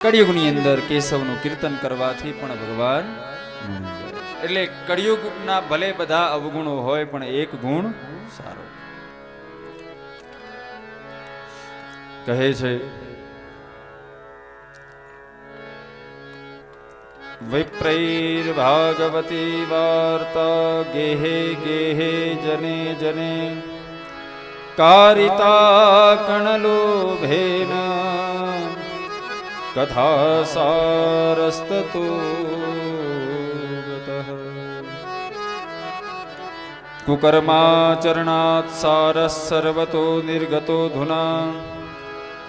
કળિયુગની અંદર કેશવનું કીર્તન કરવાથી પણ ભગવાન. એટલે કળિયુગના ભલે બધા અવગુણો હોય, પણ એક ગુણ સારો કહે છે, વિપ્રૈર્ભાગવતી વાર્તા ગેહે ગેહે જને જને, કારિતા કણલોભેન કથા સારસ્તતો કુકર્માચરણાત સારસ સર્વતો નિર્ગતો ધુના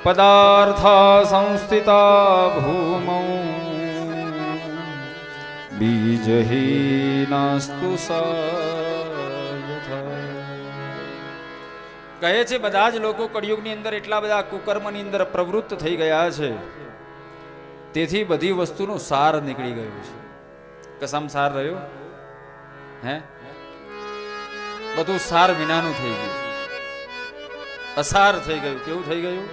પદાર્થા સંસ્થિતા ભૂમૌ બીજહીનાસ્તુ કહે છે, બધા જ લોકો કળિયુગની અંદર એટલા બધા કુકર્મની અંદર પ્રવૃત્ત થઈ ગયા છે. તેથી બધી વસ્તુનો સાર નીકળી ગયો છે. કસમ સાર રહ્યો? હે? બધું સાર વિનાનું થઈ ગયું. અસાર થઈ ગયું. કેવું થઈ ગયું?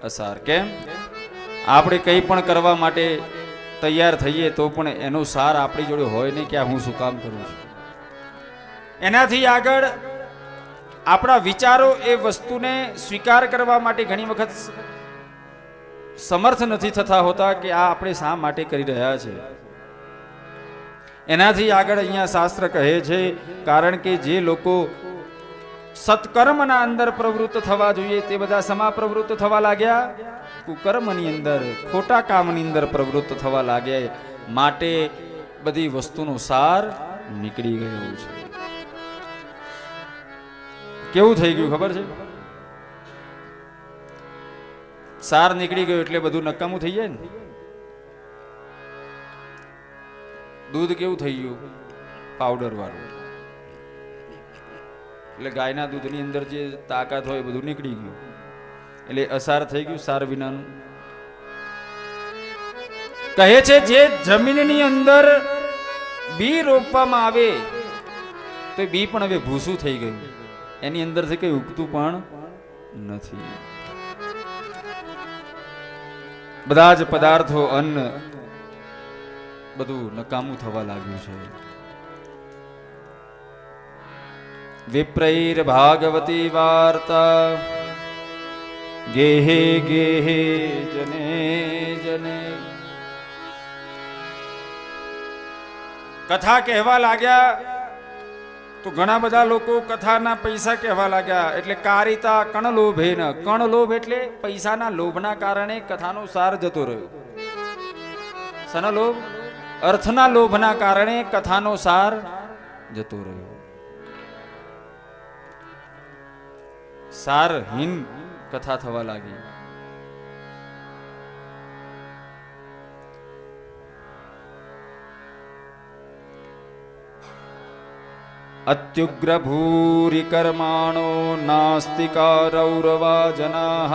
અસાર. કેમ? આપણે કંઈ પણ કરવા માટે તૈયાર થઈએ તો પણ એનો સાર આપણી જોડે હોય નહીં કે હું શું કામ કરું છું? એનાથી આગળ આપણા વિચારો એ વસ્તુને સ્વીકાર કરવા માટે ઘણી વખત સમર્થ નથી થતા હોતા કે આ આપણે શા માટે કરી રહ્યા છે. એનાથી આગળ અહીંયા શાસ્ત્ર કહે છે, કારણ કે જે લોકો સત્કર્મના અંદર પ્રવૃત્ત થવા જોઈએ તે બધા સમા પ્રવૃત્ત થવા લાગ્યા? કુકર્મની અંદર, ખોટા કામની અંદર પ્રવૃત્ત થવા લાગ્યા માટે બધી વસ્તુનો સાર નીકળી ગયો છે. કેવું થઈ ગયું ખબર છે? સાર નીકળી ગયો એટલે બધું નકામું થઈ જાય ને? દૂધ કેવું થઈ ગયું? પાવડર વાળું. એટલે ગાયના દૂધની અંદર જે તાકાત હોય બધું નીકળી ગયું. એટલે અસાર થઈ ગયું સાર વિનાનું. કહે છે, જે જમીનની અંદર બી રોપવામાં આવે, તો બી પણ હવે ભૂસું થઈ ગયું. એની અંદરથી કઈ ઉગતું પણ નથી. બધા જ પદાર્થો, અન્ન, બધું નકામું થવા લાગ્યું છે. વિપ્રૈર ભાગવતી વાર્તા, ગેહે ગેહે જને જને. કથા કહેવા લાગ્યા તો ઘણા બધા લોકો કથાના પૈસા કહેવા લાગ્યા. એટલે કારિતા ન કણલોભ એટલે પૈસાના લોભના કારણે કથાનો સાર જતો રહ્યો. સના લોભ અર્થના લોભના કારણે કથાનો સાર જતો રહ્યો. સારહીન કથા થવા લાગી. કર્માણો નાસ્તિકા રૌરવા જનાઃ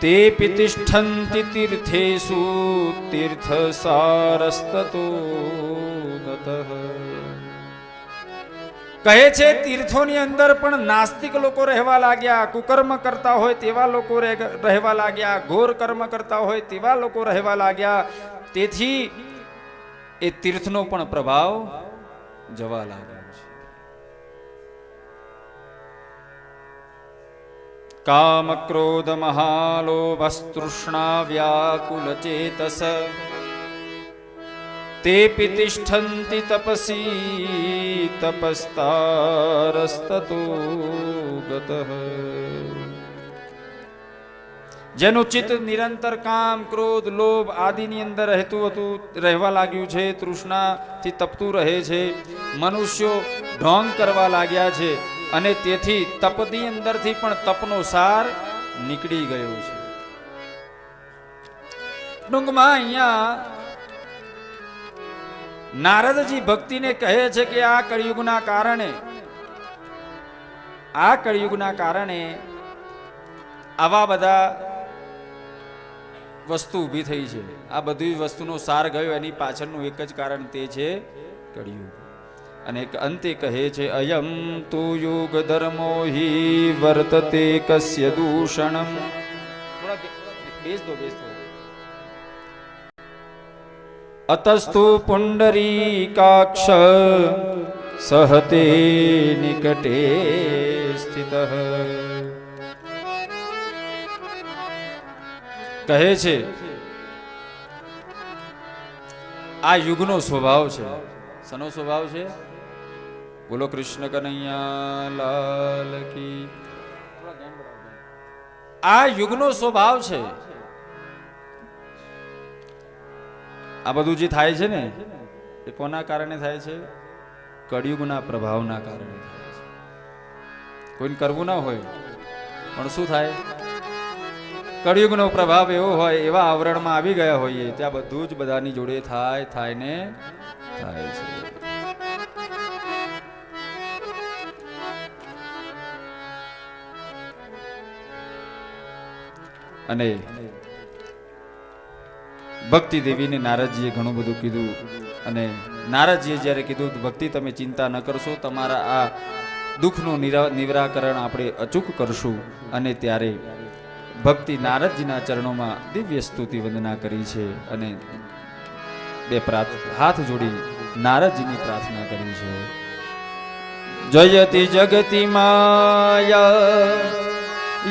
તેપિ તિષ્ઠન્તિ તીર્થેષુ તીર્થસારસ્તતો ગતઃ કહે છે તીર્થોની અંદર પણ નાસ્તિક લોકો રહેવા લાગ્યા કુકર્મ કરતા હોય તેવા લોકો રહે- રહેવા લાગ્યા ઘોર કર્મ કરતા હોય તેવા લોકો રહેવા લાગ્યા તેથી એ તીર્થનો પણ પ્રભાવ જવા લાગ્યો છે. કામ ક્રોધ મહાલોભસ્તૃષ્ણા વ્યાકુલ ચેતસ તે તિષ્ઠન્તિ તપસી તપસ્તારસ્તતો ગતઃ. જેનું ચિત્ત નિરંતર કામ, ક્રોધ, લોભ આદિની અંદર રહેતું હતું, રહેવા લાગ્યું છે, તૃષ્ણાથી તપતું રહે છે, મનુષ્યો ઢોંગ કરવા લાગ્યા છે અને તેથી તપની અંદરથી પણ તપનો સાર નીકળી ગયો છે. ટૂંકમાં અહીંયા નારદજી ભક્તિને કહે છે કે આ કળિયુગના કારણે, આ કળિયુગના કારણે આવા બધા વસ્તુ ઊભી થઈ છે. આ બધી વસ્તુનો સાર ગયો, એની પાછળનું એક જ કારણ તે છે કળિયુગ. અને અંતે કહે છે, અયમ તો યુગ ધર્મો હિ વર્તતે કસ્ય દૂષણમ. બેસ દો બેસ દો. અતસ્તુ પુંડરીકાક્ષ સહતે નિકટે સ્થિત. કહે છે, આ યુગનો સ્વભાવ છે. સનો સ્વભાવ છે? બોલો કૃષ્ણ કનૈયા લાલ આ યુગનો સ્વભાવ છે. આ બધું જે થાય છે ને, એ કોના કારણે થાય છે? કળિયુગના પ્રભાવના કારણે થાય છે. કોઈને કરવું ના હોય, પણ શું થાય? કળિયુગનો પ્રભાવ એવો હોય, એવા આવરણમાં આવી ગયા હોઈએ, ત્યાં બધું જ બધાની જોડે થાય થાય ને થાય છે. અને ભક્તિ દેવીને નારદજીએ ઘણું બધું કીધું. અને નારદજીએ જ્યારે કીધું, ભક્તિ તમે ચિંતા ન કરશો, તમારા આ દુઃખનું નિરા- નિરાકરણ આપણે અચૂક કરશું. અને ત્યારે ભક્તિ નારદજીના ચરણોમાં દિવ્ય સ્તુતિ વંદના કરી છે અને બે હાથ જોડી નારદજીની પ્રાર્થના કરી છે. જયતિ જગતિ માયા,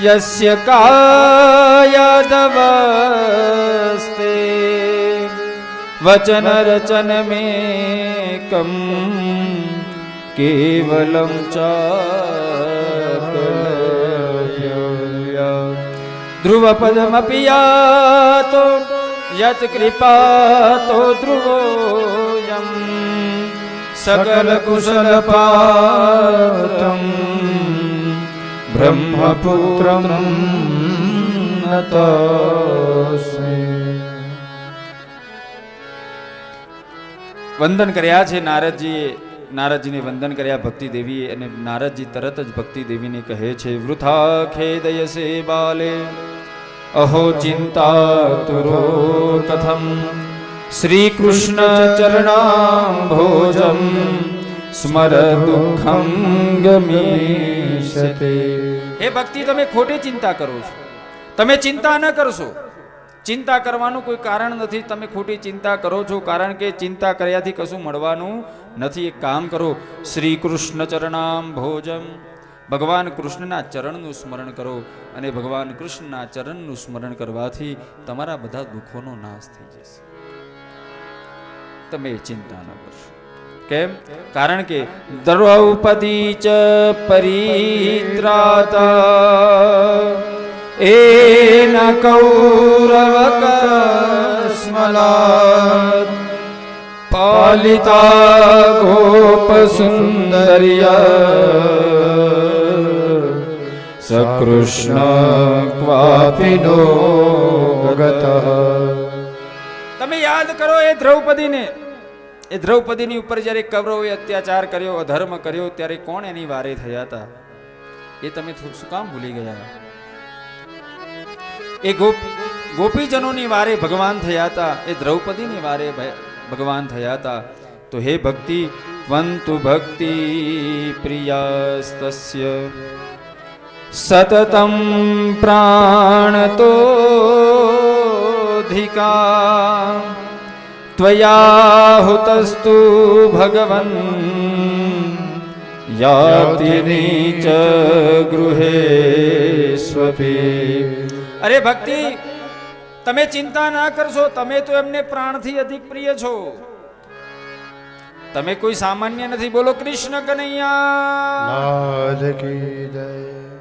યસ્ય કાયાદવસ્તે વચન રચન મેકમ, કેવલમ ચાકલ્ય ધ્રુવપદમપि યાતો યત કૃપાતો ધ્રુવોયમ સકલ કુશલ પાતમ બ્રહ્મપુત્રમ વંદન કર્યા છે નારદજીએ નારદજીને વંદન કર્યા ભક્તિ દેવીએ અને નારદજી તરત જ ભક્તિ દેવીને કહે છે વૃથા ખેદયસે બાલે અહો ચિંતા તુરો કથમ શ્રી કૃષ્ણ ચરણાંભોજમ સ્મર દુઃખમ ગમીશતે હે ભક્તિ તમે ખોટી ચિંતા કરો છો. તમે ચિંતા ન કરશો. ચિંતા કરવાનું કોઈ કારણ નથી. તમે ખોટી ચિંતા કરો છો કારણ કે ચિંતા કર્યાથી કશું મળવાનું નથી. એક કામ કરો. શ્રી કૃષ્ણ ચરણામ ભોજમ ભગવાન કૃષ્ણના ચરણનું સ્મરણ કરો અને ભગવાન કૃષ્ણના ચરણનું સ્મરણ કરવાથી તમારા બધા દુઃખોનો નાશ થઈ જશે. તમે ચિંતા ન કરશો. કેમ? કારણ કે દ્રૌપદી ચ પરિત્રાતા. કસ્મલાત પાલિતા ગોપ સકૃષ્ણ ક્વાપિનો ગત તમે યાદ કરો એ દ્રૌપદીને, એ દ્રૌપદીની ઉપર જ્યારે કૌરવે અત્યાચાર કર્યો, અધર્મ કર્યો, ત્યારે કોણ એની વારે થયા હતા? એ તમે શું કામ ભૂલી ગયા? એ ગોપીજનોની વારે ભગવાન થયા હતા, એ દ્રૌપદીની વારે ભગવાન થયા હતા. તો હે ભક્તિ, ત્વંતુ ભક્તિ પ્રિયાસ્તસ્ય. સતતમ પ્રાણતોધિકા ત્વયાહુતસ્તુ ભગવન યાતિની ચ ગૃહે સ્વપી અરે ભક્તિ તમે ચિંતા ના કરશો તમે તો એમને પ્રાણથી અધિક પ્રિય છો. તમે કોઈ સામાન્ય નથી બોલો કૃષ્ણ કનૈયા.